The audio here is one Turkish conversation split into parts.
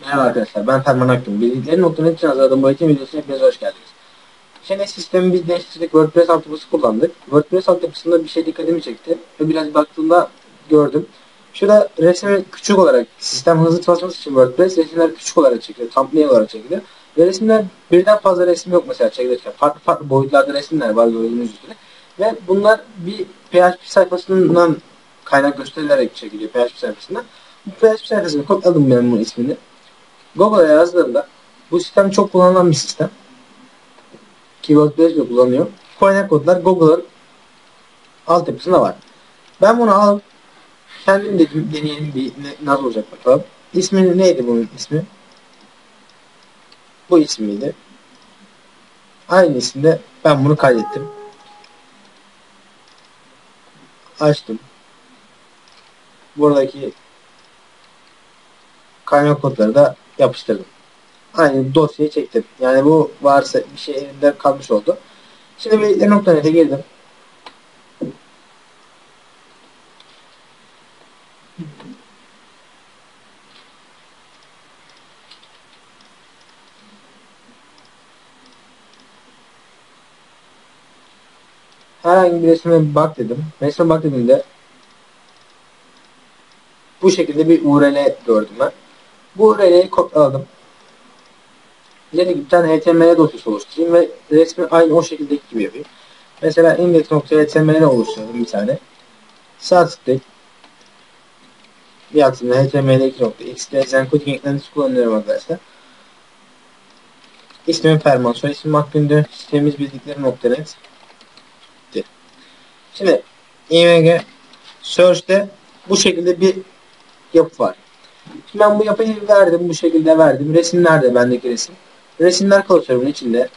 Merhaba arkadaşlar ben Ferman Akgün. Bildikleri.net için hazırladığım bu eğitim videosuna hepiniz hoş geldiniz. Şimdi sistemi biz değiştirdik. WordPress altyapısı kullandık. WordPress altyapısında bir şey dikkatimi çekti. Ve biraz baktığımda gördüm. Şurada resmi küçük olarak sistem hızlı çalışması için WordPress resimler küçük olarak çekiliyor. Thumbnail olarak çekiliyor. Ve resimler birden fazla resim yok mesela çekilirken. Farklı farklı boyutlarda resimler var gördüğünüz üzere. Ve bunlar bir PHP sayfasından kaynak gösterilerek çekiliyor PHP sayfasından. Bu PHP sayfasını kodladım ben bunun ismini. Google'a yazdığımda bu sistem çok kullanılan bir sistem. Keyword Press kullanıyor. Kaynak kodlar Google'ın altyapısında var. Ben bunu alıp kendim dedim deneyelim bir ne, nasıl olacak bakalım. İsmi neydi bunun ismi? Bu ismiydi. Aynı isimde ben bunu kaydettim. Açtım. Buradaki kaynak kodları da yapıştırdım. Aynı dosyayı çektim. Yani bu varsa bir şey elimde kalmış oldu. Şimdi bilgiler.net'e girdim. herhangi bir resme bak dedim. Resme bak dediğimde bu şekilde bir URL gördüm ben. Bu URL'yi kopyaladım. Bir tane HTML dosyası oluşturayım ve resmi aynı o şekildeki gibi yapayım. Mesela index.html oluşturdum bir tane. Sağ tıklayıp bir altında html2.xd encoding eklemesi kullanıyorum arkadaşlar. İsmim Ferman, soy ismim Akgündü, sistemimiz bildikleri.net. Şimdi img search'te bu şekilde bir yapı var. Şimdi ben bu yapıyı verdim. Bu şekilde verdim. Resim nerede bendeki resim? Resimler klasörümün içinde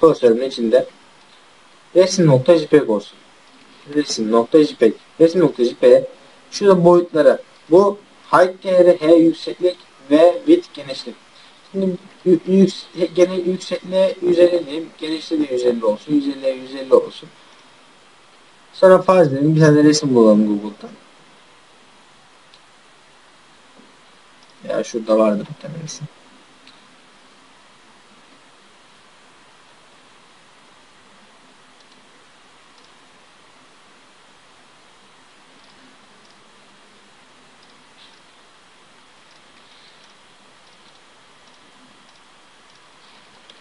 klasörümün içinde resim.jpeg olsun. Resim.jpeg Resim.jpeg şurada boyutları bu height değeri h yükseklik ve width genişlik. Şimdi gene yüksekliğe 150 diyeyim. Genişliğe de 150 olsun. 150'ye 150 olsun. Sonra farz edelim bir tane resim bulalım Google'da. Ya şurada vardı bir tane resim.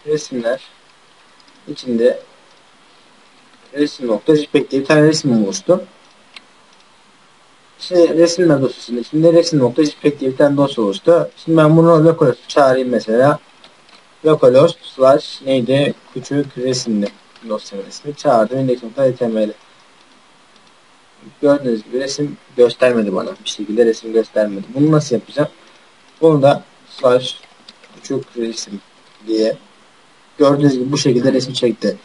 resimler içinde resim nokta diye bir tane resim oluştu. İşte resimler dosyasının içinde resim nokta jpeg diye bir tane dosya oluştu. Şimdi ben bunu localhost çağırayım mesela. Localhost slash neydi? Küçük resimli dosyanın ismi. Çağırdım index.html Gördüğünüz gibi resim göstermedi bana. Bir şekilde resim göstermedi. Bunu nasıl yapacağım? Bunu da slash küçük resim diye gördüğünüz gibi bu şekilde resim çekti.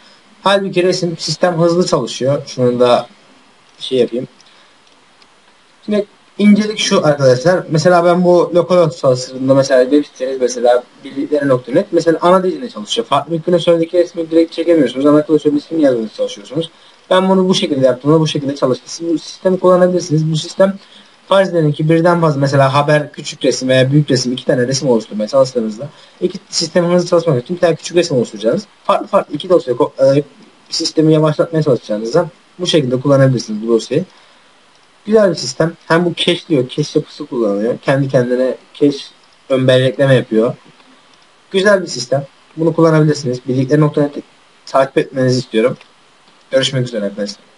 Halbuki resim sistem hızlı çalışıyor. Şunu da şey yapayım. Şimdi incelik şu arkadaşlar. Mesela ben bu lokal sırasında mesela web siteniz mesela bildikleri.net mesela ana dilinde çalışıyor. Farklı bir klasördeki resmi direkt çekemiyorsunuz. Ana klasörün ismini yazmaya çalışıyorsunuz. Ben bunu bu şekilde yaptığımda bu şekilde çalıştı. Siz bu sistemi kullanabilirsiniz. Bu sistem farz edelim ki birden fazla mesela haber küçük resim veya büyük resim iki tane resim oluşturmaya çalıştığınızda iki sisteminizi çalışmak için bir tane küçük resim oluşturacaksınız. Farklı farklı iki dosya e, sistemi yavaşlatmaya çalışacağınızda bu şekilde kullanabilirsiniz bu dosyayı. Güzel bir sistem. Hem bu cache'liyor. Cache yapısı kullanıyor. Kendi kendine cache ön bellekleme yapıyor. Güzel bir sistem. Bunu kullanabilirsiniz. Bildikleri noktaları takip etmenizi istiyorum. Görüşmek üzere arkadaşlar.